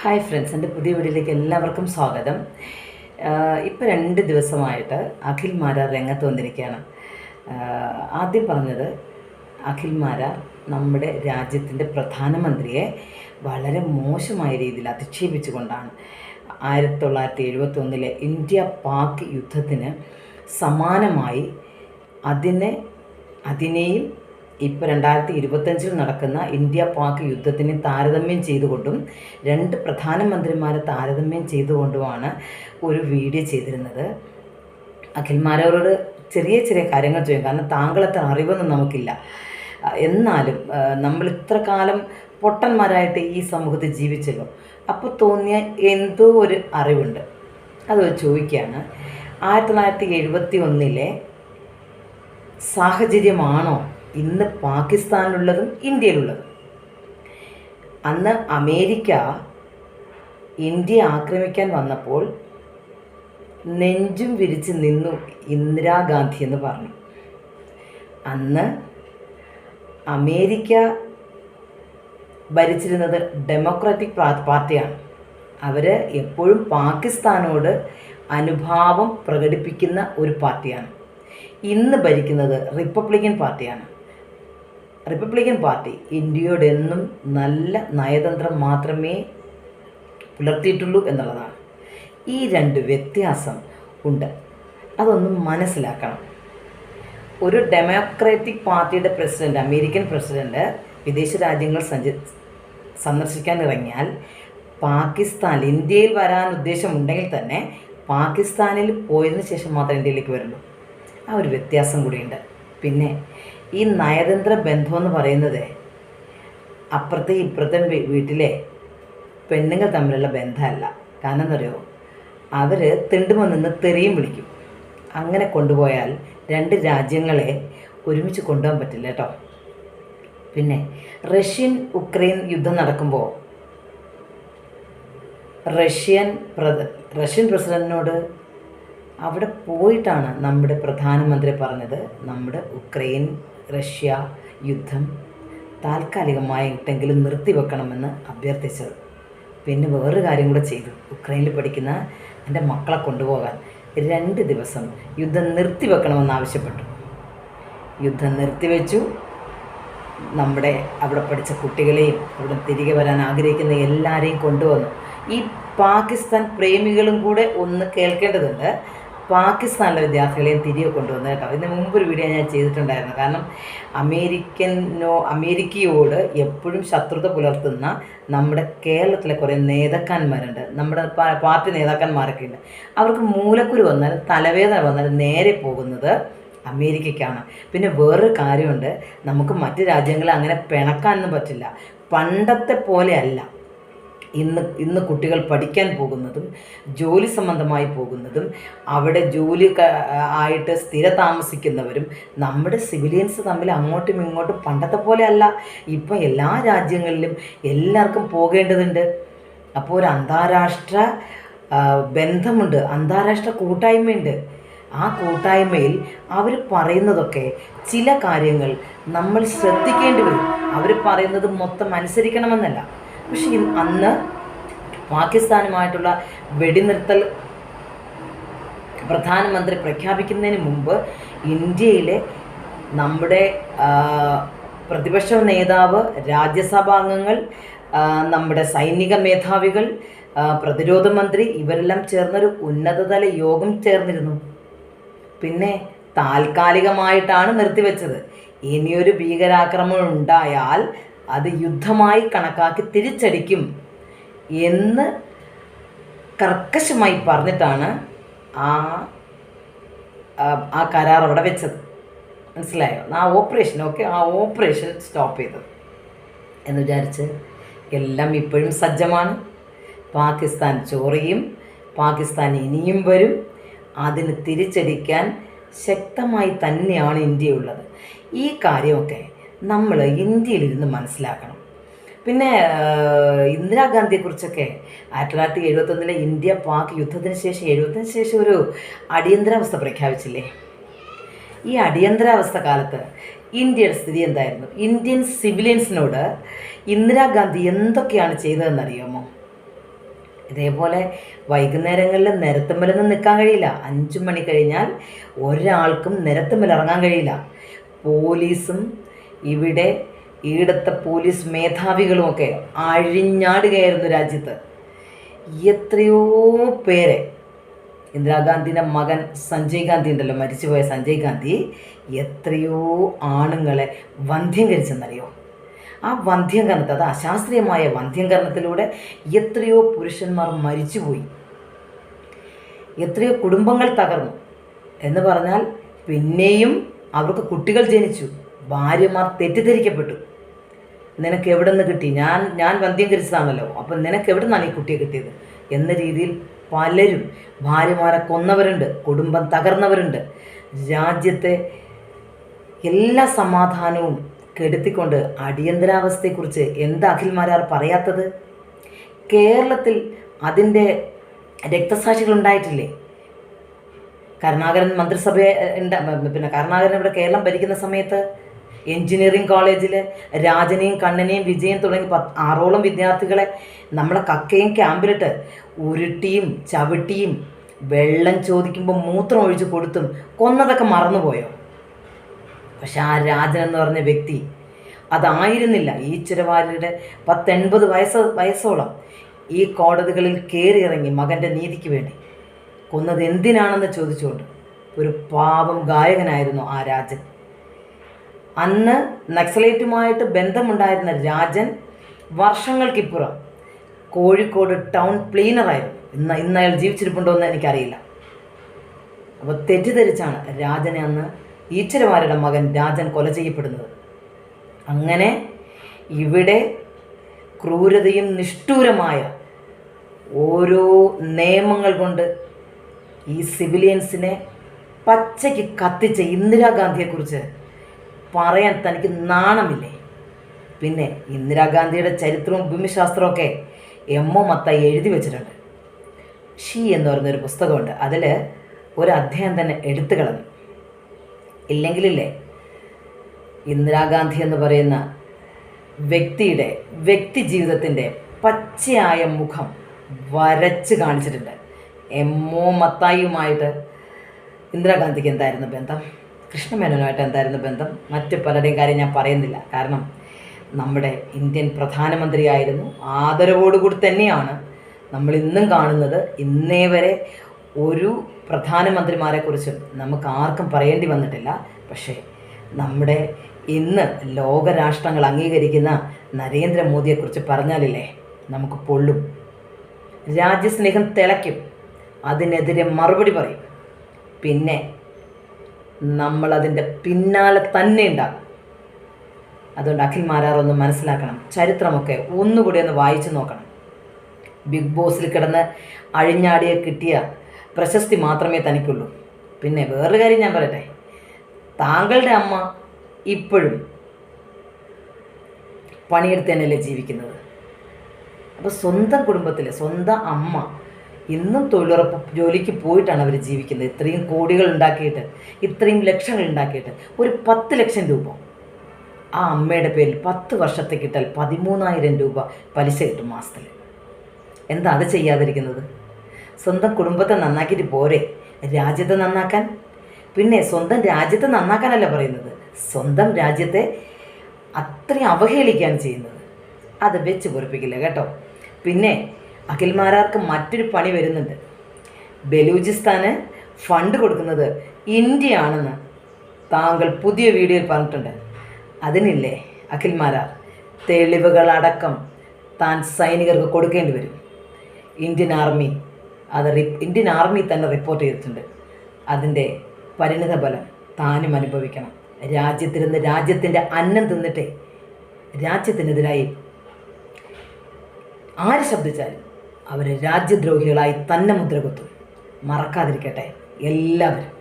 Hi friends എന്റെ പുതിയ വീഡിയോയിലേക്ക് എല്ലാവർക്കും സ്വാഗതം. ഇപ്പോൾ രണ്ട് ദിവസമായിട്ട് അഖിൽ മാരാർ രംഗത്ത് വന്നിരിക്കുകയാണ്. ആദ്യം പറഞ്ഞത് അഖിൽ മാരാർ നമ്മുടെ രാജ്യത്തിന്റെ പ്രധാനമന്ത്രിയെ വളരെ മോശമായ രീതിയിൽ അധിക്ഷേപിച്ചുകൊണ്ടാണ് ആയിരത്തി തൊള്ളായിരത്തി എഴുപത്തി ഒന്നിലെ ഇന്ത്യ പാക് യുദ്ധത്തിന് സമാനമായി അതിനെ അതിനെയും ഇപ്പോൾ രണ്ടായിരത്തി ഇരുപത്തഞ്ചിൽ നടക്കുന്ന ഇന്ത്യ പാക് യുദ്ധത്തിനെ താരതമ്യം ചെയ്തുകൊണ്ടും രണ്ട് പ്രധാനമന്ത്രിമാരെ താരതമ്യം ചെയ്തുകൊണ്ടുമാണ് ഒരു വീഡിയോ ചെയ്തിരുന്നത്. അഖിൽമാരോട് ചെറിയ ചെറിയ കാര്യങ്ങൾ ചെയ്യും കാരണം താങ്കളത്ര അറിവൊന്നും നമുക്കില്ല. എന്നാലും നമ്മൾ ഇത്ര കാലം പൊട്ടന്മാരായിട്ട് ഈ സമൂഹത്തിൽ ജീവിച്ചല്ലോ. അപ്പോൾ തോന്നിയ എന്തോ ഒരു അറിവുണ്ട്. അത് ചോദിക്കുകയാണ് ആയിരത്തി തൊള്ളായിരത്തി എഴുപത്തി ഒന്നിലെ സാഹചര്യമാണോ ഇന്ന് പാകിസ്ഥാനിലുള്ളതും ഇന്ത്യയിലുള്ളതും. അന്ന് അമേരിക്ക ഇന്ത്യ ആക്രമിക്കാൻ വന്നപ്പോൾ നെഞ്ചും വിരിച്ച് നിന്നു ഇന്ദിരാഗാന്ധി എന്ന് പറഞ്ഞു. അന്ന് അമേരിക്ക ഭരിച്ചിരുന്നത് ഡെമോക്രാറ്റിക് പാർട്ടിയാണ്. അവർ എപ്പോഴും പാകിസ്ഥാനോട് അനുഭാവം പ്രകടിപ്പിക്കുന്ന ഒരു പാർട്ടിയാണ്. ഇന്ന് ഭരിക്കുന്നത് റിപ്പബ്ലിക്കൻ പാർട്ടിയാണ്. റിപ്പബ്ലിക്കൻ പാർട്ടി ഇന്ത്യയോട് എന്നും നല്ല നയതന്ത്രം മാത്രമേ പുലർത്തിയിട്ടുള്ളൂ എന്നുള്ളതാണ്. ഈ രണ്ട് വ്യത്യാസം ഉണ്ട്. അതൊന്നും മനസ്സിലാക്കണം. ഒരു ഡെമോക്രാറ്റിക് പാർട്ടിയുടെ പ്രസിഡന്റ് അമേരിക്കൻ പ്രസിഡന്റ് വിദേശ രാജ്യങ്ങൾ സന്ദർശിക്കാൻ ഇറങ്ങിയാൽ പാകിസ്ഥാൻ ഇന്ത്യയിൽ വരാൻ ഉദ്ദേശമുണ്ടെങ്കിൽ തന്നെ പാകിസ്ഥാനിൽ പോയതിനു ശേഷം മാത്രമേ ഇന്ത്യയിലേക്ക് വരുള്ളൂ. ആ ഒരു വ്യത്യാസം കൂടിയുണ്ട്. പിന്നെ ഈ നയതന്ത്ര ബന്ധം എന്ന് പറയുന്നത് അപ്പുറത്തെ ഇപ്പുറത്തെ വീട്ടിലെ പെണ്ണുങ്ങൾ തമ്മിലുള്ള ബന്ധമല്ല. കാരണം എന്തറിയോ അവർ തിണ്ടുമെന്ന് നിന്ന് തെറിയും വിളിക്കും. അങ്ങനെ കൊണ്ടുപോയാൽ രണ്ട് രാജ്യങ്ങളെ ഒരുമിച്ച് കൊണ്ടുപോകാൻ പറ്റില്ല കേട്ടോ. പിന്നെ റഷ്യൻ ഉക്രൈൻ യുദ്ധം നടക്കുമ്പോൾ റഷ്യൻ പ്രധ റഷ്യൻ പ്രസിഡന്റിനോട് അവിടെ പോയിട്ടാണ് നമ്മുടെ പ്രധാനമന്ത്രി പറഞ്ഞത് നമ്മുടെ ഉക്രൈൻ റഷ്യ യുദ്ധം താൽക്കാലികമായിട്ടെങ്കിലും നിർത്തിവെക്കണമെന്ന് അഭ്യർത്ഥിച്ചത്. പിന്നെ വേറൊരു കാര്യം കൂടെ ചെയ്തു. ഉക്രൈനിൽ പഠിക്കുന്ന എന്റെ മക്കളെ കൊണ്ടുപോകാൻ രണ്ട് ദിവസം യുദ്ധം നിർത്തിവെക്കണമെന്ന് ആവശ്യപ്പെട്ടു. യുദ്ധം നിർത്തിവെച്ചു. നമ്മുടെ അവിടെ പഠിച്ച കുട്ടികളെയും അവിടെ തിരികെ വരാൻ ആഗ്രഹിക്കുന്ന എല്ലാവരെയും കൊണ്ടുവന്നു. ഈ പാകിസ്ഥാൻ പ്രേമികളും കൂടെ ഒന്ന് കേൾക്കേണ്ടതുണ്ട്. പാകിസ്ഥാനിലെ വിദ്യാർത്ഥികളെയും തിരികെ കൊണ്ടുവന്നത് കേട്ടോ. ഇതിന് ഒരു വീഡിയോ ഞാൻ ചെയ്തിട്ടുണ്ടായിരുന്നു. കാരണം അമേരിക്കനോ അമേരിക്കയോട് എപ്പോഴും ശത്രുത പുലർത്തുന്ന നമ്മുടെ കേരളത്തിലെ കുറേ നേതാക്കന്മാരുണ്ട്. നമ്മുടെ പാർട്ടി നേതാക്കന്മാരൊക്കെ ഉണ്ട് അവർക്ക് മൂലക്കുരു വന്നാൽ തലവേദന വന്നാൽ നേരെ പോകുന്നത് അമേരിക്കയ്ക്കാണ്. പിന്നെ വേറൊരു കാര്യമുണ്ട്. നമുക്ക് മറ്റ് രാജ്യങ്ങളെ അങ്ങനെ പിണക്കാനൊന്നും പറ്റില്ല. പണ്ടത്തെ പോലെ അല്ല. ഇന്ന് ഇന്ന് കുട്ടികൾ പഠിക്കാൻ പോകുന്നതും ജോലി സംബന്ധമായി പോകുന്നതും അവിടെ ജോലി ആയിട്ട് സ്ഥിര താമസിക്കുന്നവരും നമ്മുടെ സിവിലിയൻസ് തമ്മിൽ അങ്ങോട്ടും ഇങ്ങോട്ടും പണ്ടത്തെ പോലെ അല്ല. ഇപ്പം എല്ലാ രാജ്യങ്ങളിലും എല്ലാവർക്കും പോകേണ്ടതുണ്ട്. അപ്പോൾ ഒരു അന്താരാഷ്ട്ര ബന്ധമുണ്ട് അന്താരാഷ്ട്ര കൂട്ടായ്മയുണ്ട്. ആ കൂട്ടായ്മയിൽ അവർ പറയുന്നതൊക്കെ ചില കാര്യങ്ങൾ നമ്മൾ ശ്രദ്ധിക്കേണ്ടി വരും. അവർ പറയുന്നത് മൊത്തം അനുസരിക്കണമെന്നല്ല. പക്ഷെ അന്ന് പാകിസ്ഥാനുമായിട്ടുള്ള വെടിനിർത്തൽ പ്രധാനമന്ത്രി പ്രഖ്യാപിക്കുന്നതിന് മുമ്പ് ഇന്ത്യയിലെ നമ്മുടെ പ്രതിപക്ഷ നേതാവ് രാജ്യസഭാംഗങ്ങൾ നമ്മുടെ സൈനിക മേധാവികൾ പ്രതിരോധ മന്ത്രി ഇവരെല്ലാം ചേർന്നൊരു ഉന്നതതല യോഗം ചേർന്നിരുന്നു. പിന്നെ താൽക്കാലികമായിട്ടാണ് നിർത്തിവെച്ചത്. ഇനിയൊരു ഭീകരാക്രമണം ഉണ്ടായാൽ അത് യുദ്ധമായി കണക്കാക്കി തിരിച്ചടിക്കും എന്ന് കർക്കശമായി പറഞ്ഞിട്ടാണ് ആ ആ- കരാർ അവിടെ വെച്ചത്. മനസ്സിലായോ? ആ ഓപ്പറേഷൻ ഓക്കെ ആ ഓപ്പറേഷൻ സ്റ്റോപ്പ് ചെയ്തത്. എന്ന് വിചാരിച്ച് എല്ലാം ഇപ്പോഴും സജ്ജമാണ്. പാകിസ്ഥാൻ ചോറിയും പാകിസ്ഥാൻ ഇനിയും വരും. അതിന് തിരിച്ചടിക്കാൻ ശക്തമായി തന്നെയാണ് ഇന്ത്യയുള്ളത്. ഈ കാര്യമൊക്കെ നമ്മൾ ഇന്ത്യയിലിരുന്ന് മനസ്സിലാക്കണം. പിന്നെ ഇന്ദിരാഗാന്ധിയെക്കുറിച്ചൊക്കെ ആയിരത്തി തൊള്ളായിരത്തി എഴുപത്തൊന്നിലെ ഇന്ത്യ പാക് യുദ്ധത്തിന് ശേഷം എഴുപത്തിന് ശേഷം ഒരു അടിയന്തരാവസ്ഥ പ്രഖ്യാപിച്ചില്ലേ? ഈ അടിയന്തരാവസ്ഥ കാലത്ത് ഇന്ത്യയുടെ സ്ഥിതി എന്തായിരുന്നു? ഇന്ത്യൻ സിവിലിയൻസിനോട് ഇന്ദിരാഗാന്ധി എന്തൊക്കെയാണ് ചെയ്തതെന്നറിയാമോ? ഇതേപോലെ വൈകുന്നേരങ്ങളിൽ നിരത്തുമ്മലൊന്നും നിൽക്കാൻ കഴിയില്ല. അഞ്ചു മണി കഴിഞ്ഞാൽ ഒരാൾക്കും നിരത്തുമ്മൽ ഇറങ്ങാൻ കഴിയില്ല. പോലീസും ഇവിടെ ഈടത്തെ പോലീസ് മേധാവികളുമൊക്കെ അഴിഞ്ഞാടുകയായിരുന്നു രാജ്യത്ത്. എത്രയോ പേരെ. ഇന്ദിരാഗാന്ധിന്റെ മകൻ സഞ്ജയ് ഗാന്ധി ഉണ്ടല്ലോ മരിച്ചുപോയ സഞ്ജയ് ഗാന്ധി. എത്രയോ ആണുങ്ങളെ വന്ധ്യംകരിച്ചെന്നറിയോ ആ വന്ധ്യംകരണത്തെ അത് അശാസ്ത്രീയമായ വന്ധ്യംകരണത്തിലൂടെ എത്രയോ പുരുഷന്മാർ മരിച്ചുപോയി. എത്രയോ കുടുംബങ്ങൾ തകർന്നു. എന്ന് പറഞ്ഞാൽ പിന്നെയും അവർക്ക് കുട്ടികൾ ജനിച്ചു. ഭാര്യമാർ തെറ്റിദ്ധരിക്കപ്പെട്ടു. നിനക്ക് എവിടെ നിന്ന് കിട്ടി? ഞാൻ ഞാൻ വന്ധ്യംകരിച്ചതാണല്ലോ. അപ്പം നിനക്ക് എവിടെ നിന്നാണ് ഈ കുട്ടിയെ കിട്ടിയത്? എന്ന രീതിയിൽ പലരും ഭാര്യമാരെ കൊന്നവരുണ്ട് കുടുംബം തകർന്നവരുണ്ട്. രാജ്യത്തെ എല്ലാ സമാധാനവും കെടുത്തിക്കൊണ്ട് അടിയന്തരാവസ്ഥയെക്കുറിച്ച് എന്ത് അഖിൽമാരാർ പറയാത്തത്? കേരളത്തിൽ അതിന്റെ രക്തസാക്ഷികൾ ഉണ്ടായിട്ടില്ലേ? കരുണാകരൻ മന്ത്രിസഭയെ പിന്നെ കരുണാകരൻ ഇവിടെ കേരളം ഭരിക്കുന്ന സമയത്ത് എഞ്ചിനീയറിംഗ് കോളേജിൽ രാജനെയും കണ്ണനെയും വിജയം തുടങ്ങി പത്ത് ആറോളം വിദ്യാർത്ഥികളെ നമ്മളെ കക്കയും ക്യാമ്പിലിട്ട് ഉരുട്ടിയും ചവിട്ടിയും വെള്ളം ചോദിക്കുമ്പോൾ മൂത്രം ഒഴിച്ച് കൊടുത്തും കൊന്നതൊക്കെ മറന്നുപോയോ? പക്ഷെ ആ രാജൻ എന്ന് പറഞ്ഞ വ്യക്തി അതായിരുന്നില്ല. ഈ ചിരവാരിയുടെ പത്തൊൻപത് വയസ്സ് വയസ്സോളം ഈ കോടതികളിൽ കയറിയിറങ്ങി മകന്റെ നീതിക്ക് വേണ്ടി. കൊന്നത് എന്തിനാണെന്ന് ചോദിച്ചുകൊണ്ട് ഒരു പാവം ഗായകനായിരുന്നു ആ രാജൻ. അന്ന് നക്സലേറ്റുമായിട്ട് ബന്ധമുണ്ടായിരുന്ന രാജൻ വർഷങ്ങൾക്കിപ്പുറം കോഴിക്കോട് ടൗൺ പ്ലീനറായിരുന്നു ഇന്ന് ഇന്ന് അയാൾ ജീവിച്ചിരിപ്പുണ്ടോ എന്ന് എനിക്കറിയില്ല. അപ്പോൾ തെറ്റിദ്ധരിച്ചാണ് രാജനെ അന്ന് ഈശ്വരമാരുടെ മകൻ രാജൻ കൊല ചെയ്യപ്പെടുന്നത്. അങ്ങനെ ഇവിടെ ക്രൂരതയും നിഷ്ഠൂരമായ ഓരോ നിയമങ്ങൾ കൊണ്ട് ഈ സിവിലിയൻസിനെ പച്ചയ്ക്ക് കത്തിച്ച ഇന്ദിരാഗാന്ധിയെക്കുറിച്ച് പറയാൻ തനിക്ക് നാണമില്ലേ? പിന്നെ ഇന്ദിരാഗാന്ധിയുടെ ചരിത്രവും ഭൂമിശാസ്ത്രമൊക്കെ എം ഒ മത്തായി എഴുതി വെച്ചിട്ടുണ്ട്. ഷീ എന്ന് പറയുന്നൊരു പുസ്തകമുണ്ട്. അതിൽ ഒരു അധ്യായം തന്നെ എടുത്തു കളഞ്ഞു. ഇല്ലെങ്കിലില്ലേ? ഇന്ദിരാഗാന്ധി എന്ന് പറയുന്ന വ്യക്തിയുടെ വ്യക്തി ജീവിതത്തിന്റെ പച്ചയായ മുഖം വരച്ച് കാണിച്ചിട്ടുണ്ട്. എം ഒ മത്തായിയുമായിട്ട് ഇന്ദിരാഗാന്ധിക്ക് എന്തായിരുന്നു ബന്ധം? കൃഷ്ണമേനോനുമായിട്ട് എന്തായിരുന്നു ബന്ധം? മറ്റ് പലരുടെയും കാര്യം ഞാൻ പറയുന്നില്ല. കാരണം നമ്മുടെ ഇന്ത്യൻ പ്രധാനമന്ത്രിയായിരുന്നു. ആദരവോടുകൂടി തന്നെയാണ് നമ്മൾ ഇന്നും കാണുന്നത്. ഇന്നേ വരെ ഒരു പ്രധാനമന്ത്രിമാരെക്കുറിച്ചും നമുക്ക് ആർക്കും പറയേണ്ടി വന്നിട്ടില്ല. പക്ഷേ നമ്മുടെ ഇന്ന് ലോകരാഷ്ട്രങ്ങൾ അംഗീകരിക്കുന്ന നരേന്ദ്രമോദിയെക്കുറിച്ച് പറഞ്ഞാലില്ലേ? നമുക്ക് പൊള്ളും. രാജ്യസ്നേഹം തിളയ്ക്കും. അതിനെതിരെ മറുപടി പറയും. പിന്നെ നമ്മളതിന്റെ പിന്നാലെ തന്നെ ഉണ്ടാകും അതുകൊണ്ട് അഖിൽ മാരാറൊന്ന് മനസ്സിലാക്കണം. ചരിത്രമൊക്കെ ഒന്നുകൂടി ഒന്ന് വായിച്ചു നോക്കണം. ബിഗ് ബോസിൽ കിടന്ന് അഴിഞ്ഞാടിയെ കിട്ടിയ പ്രശസ്തി മാത്രമേ തനിക്കുള്ളൂ. പിന്നെ വേറൊരു കാര്യം ഞാൻ പറയട്ടെ. താങ്കളുടെ അമ്മ ഇപ്പോഴും പണിയെടുത്ത് തന്നെയല്ലേ ജീവിക്കുന്നത്? അപ്പോൾ സ്വന്തം കുടുംബത്തിലെ സ്വന്തം അമ്മ ഇന്നും തൊഴിലുറപ്പ് ജോലിക്ക് പോയിട്ടാണ് അവർ ജീവിക്കുന്നത്. ഇത്രയും കോടികൾ ഉണ്ടാക്കിയിട്ട് ഇത്രയും ലക്ഷങ്ങൾ ഉണ്ടാക്കിയിട്ട് ഒരു പത്ത് ലക്ഷം രൂപ. ആ അമ്മയുടെ പേരിൽ പത്ത് വർഷത്തെ കിട്ടാൽ പതിമൂന്നായിരം രൂപ പലിശ കിട്ടും മാസത്തിൽ എന്താ അത് ചെയ്യാതിരിക്കുന്നത്? സ്വന്തം കുടുംബത്തെ നന്നാക്കിയിട്ട് പോരെ. രാജ്യത്തെ നന്നാക്കാൻ. പിന്നെ സ്വന്തം രാജ്യത്തെ നന്നാക്കാനല്ല പറയുന്നത്. സ്വന്തം രാജ്യത്തെ അത്രയും അവഹേളിക്കുകയാണ് ചെയ്യുന്നത്. അത് വെച്ച് പൊറിപ്പിക്കില്ല കേട്ടോ. പിന്നെ അഖിൽമാരാർക്ക് മറ്റൊരു പണി വരുന്നുണ്ട്. ബലൂചിസ്ഥാന് ഫണ്ട് കൊടുക്കുന്നത് ഇന്ത്യയാണെന്ന് താങ്കൾ പുതിയ വീഡിയോയിൽ പറഞ്ഞിട്ടുണ്ട്. അതിനില്ലേ അഖിൽമാരാർ തെളിവുകളടക്കം താൻ സൈനികർക്ക് കൊടുക്കേണ്ടി വരും. ഇന്ത്യൻ ആർമി അത് ഇന്ത്യൻ ആർമി തന്നെ റിപ്പോർട്ട് ചെയ്തിട്ടുണ്ട്. അതിന്റെ പരിണിത ഫലം താനും അനുഭവിക്കണം. രാജ്യത്തിരുന്ന് രാജ്യത്തിന്റെ അന്നം തിന്നിട്ടേ രാജ്യത്തിനെതിരായി ആര് ശബ്ദിച്ചാലും അവർ രാജ്യദ്രോഹികളായി തന്നെ മുദ്രകുത്തും. മറക്കാതിരിക്കട്ടെ എല്ലാവരും.